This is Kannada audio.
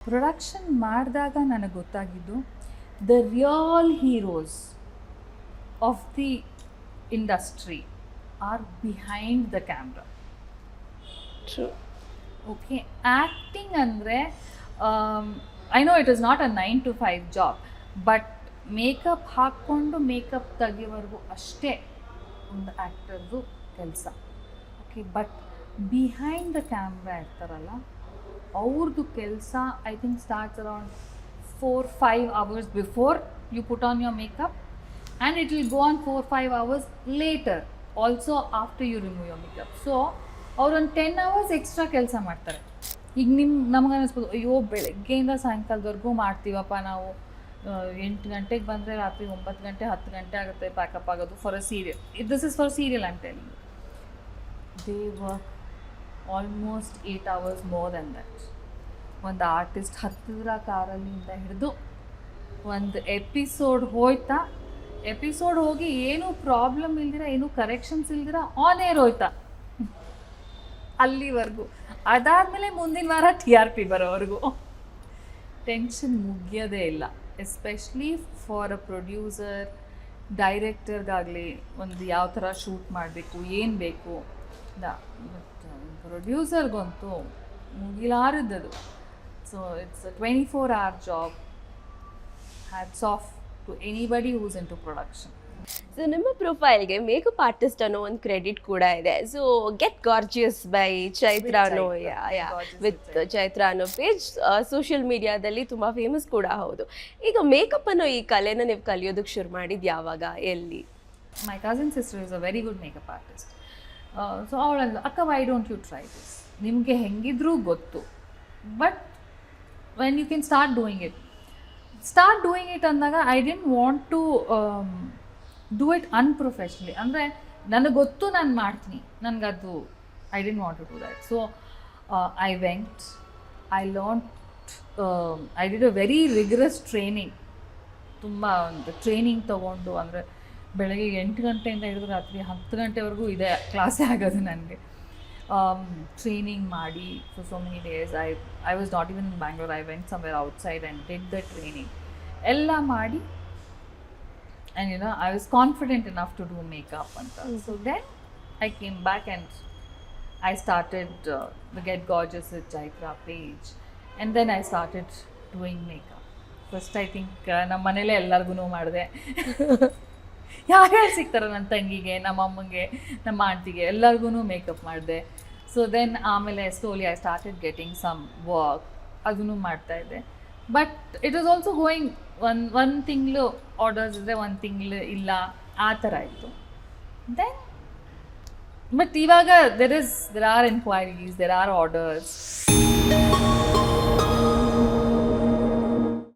ಪ್ರೊಡಕ್ಷನ್ ಮಾಡಿದಾಗ ನನಗೆ ಗೊತ್ತಾಗಿದ್ದು the real heroes of the industry are behind the camera true okay acting ಅಂದರೆ I know it is not a nine to five job but makeup ಹಾಕ್ಕೊಂಡು ಮೇಕಪ್ ತೆಗೆಯೋವರೆಗೂ ಅಷ್ಟೇ ಒಂದು ಆ್ಯಕ್ಟರ್ದು ಕೆಲಸ. Okay but behind the camera ಇರ್ತಾರಲ್ಲ ಅವ್ರದ್ದು ಕೆಲಸ I think starts around four five hours before you put on your makeup and it will go on four five hours later also after you remove your makeup so ಅವ್ರೊಂದು ten hours extra ಕೆಲಸ ಮಾಡ್ತಾರೆ. ಈಗ ನಿಮ್ಮ ನಮ್ಗೆ ಅನ್ನಿಸ್ಬೋದು ಅಯ್ಯೋ, ಬೆಳಗ್ಗೆಯಿಂದ ಸಾಯಂಕಾಲದವರೆಗೂ ಮಾಡ್ತೀವಪ್ಪ ನಾವು. ಎಂಟು ಗಂಟೆಗೆ ಬಂದರೆ ರಾತ್ರಿ ಒಂಬತ್ತು ಗಂಟೆ, ಹತ್ತು ಗಂಟೆ ಆಗುತ್ತೆ ಪ್ಯಾಕಪ್ ಆಗೋದು for a serial this is for serial ಅಂತ ಹೇಳಿ they work almost eight hours more than that ಒಂದು ಆರ್ಟಿಸ್ಟ್ ಹತ್ತಿರ ಕಾರಲ್ಲಿಂದ ಹಿಡಿದು ಒಂದು ಎಪಿಸೋಡ್ ಹೋಯ್ತಾ ಎಪಿಸೋಡ್ ಹೋಗಿ ಏನೂ ಪ್ರಾಬ್ಲಮ್ ಇಲ್ದಿರ, ಏನೂ ಕರೆಕ್ಷನ್ಸ್ ಇಲ್ದಿರ ಆನ್ ಏರ್ ಹೋಯ್ತಾ. ಅಲ್ಲಿವರೆಗೂ. ಅದಾದಮೇಲೆ ಮುಂದಿನ ವಾರ ಟಿ ಆರ್ ಪಿ ಬರೋವರೆಗೂ. ಟೆನ್ಷನ್ ಮುಗಿಯೋದೇ ಇಲ್ಲ. ಎಸ್ಪೆಷಲಿ ಫಾರ್ ಅ ಪ್ರೊಡ್ಯೂಸರ್ ಡೈರೆಕ್ಟರ್ಗಾಗಲಿ ಒಂದು ಯಾವ ಥರ ಶೂಟ್ ಮಾಡಬೇಕು, ಏನು ಬೇಕು. ಪ್ರೊಡ್ಯೂಸರ್ಗಂತೂ ಮುಗಿಲಾರದ್ದು so it's twenty four hour job hats off to anybody who's into production so ನಿಮ್ಮ ಪ್ರೊಫೈಲ್ಗೆ ಮೇಕಪ್ ಆರ್ಟಿಸ್ಟ್ ಅನ್ನೋ ಒಂದು ಕ್ರೆಡಿಟ್ ಕೂಡ ಇದೆ. So get gorgeous by Chaitra ಅನ್ನೋ ವಿತ್ ಚೈತ್ರ ಅನ್ನೋ ಪೇಜ್ ಸೋಷಿಯಲ್ ಮೀಡಿಯಾದಲ್ಲಿ ತುಂಬ ಫೇಮಸ್ ಕೂಡ ಹೌದು. ಈಗ ಮೇಕಪ್ ಅನ್ನೋ ಈ ಕಲೆನ ನೀವು ಕಲಿಯೋದಕ್ಕೆ ಶುರು ಮಾಡಿದ್ದು ಯಾವಾಗ ಎಲ್ಲಿ? My cousin sister is a very good makeup artist so ಅವಳಂದು ಅಕ್ಕ why don't you try this ನಿಮಗೆ ಹೆಂಗಿದ್ರೂ ಗೊತ್ತು. But when you can start doing it start doing it ಅಂದಾಗ I didn't want to do it unprofessionally ಅಂದರೆ, ನನಗೆ ಗೊತ್ತು ನಾನು ಮಾಡ್ತೀನಿ. ನನಗದು I didn't want to do that so I went I learnt I did a very rigorous training ತುಂಬ ಒಂದು ಟ್ರೈನಿಂಗ್ ತೊಗೊಂಡು, ಅಂದರೆ ಬೆಳಗ್ಗೆ ಎಂಟು ಗಂಟೆಯಿಂದ ಹಿಡಿದು ರಾತ್ರಿ ಹತ್ತು ಗಂಟೆವರೆಗೂ ಇದೆ ಕ್ಲಾಸೇ ಆಗೋದು ನನಗೆ. ಟ್ರೈನಿಂಗ್ ಮಾಡಿ for so many days I I was not even in Bangalore I went somewhere outside and did the training ಎಲ್ಲ ಮಾಡಿ and you know I was confident enough to do makeup ಅಂತ so then I came back and I started the get Get Gorgeous Chaitra page and then I started doing makeup. First I think ನಮ್ಮ ಮನೇಲೇ ಎಲ್ಲರಿಗೂ ಮಾಡಿದೆ. ಯಾರ್ಯಾರು ಸಿಗ್ತಾರೆ ನನ್ನ ತಂಗಿಗೆ, ನಮ್ಮ ಅಮ್ಮಂಗೆ, ನಮ್ಮ ಆಂಟಿಗೆ ಎಲ್ಲರಿಗೂ ಮೇಕಪ್ ಮಾಡಿದೆ. ಸೊ ದೆನ್ ಆಮೇಲೆ slowly I started getting some work ಅದನ್ನು ಮಾಡ್ತಾ ಇದ್ದೆ. But it is also going on ಒಂದು ತಿಂಗಳು ಆರ್ಡರ್ಸ್ ಇದ್ದರೆ ಒಂದು ತಿಂಗಳು ಇಲ್ಲ, ಆ ಥರ ಇತ್ತು. ದೆನ್ ಬಟ್ ಇವಾಗ there is there are enquiries there are orders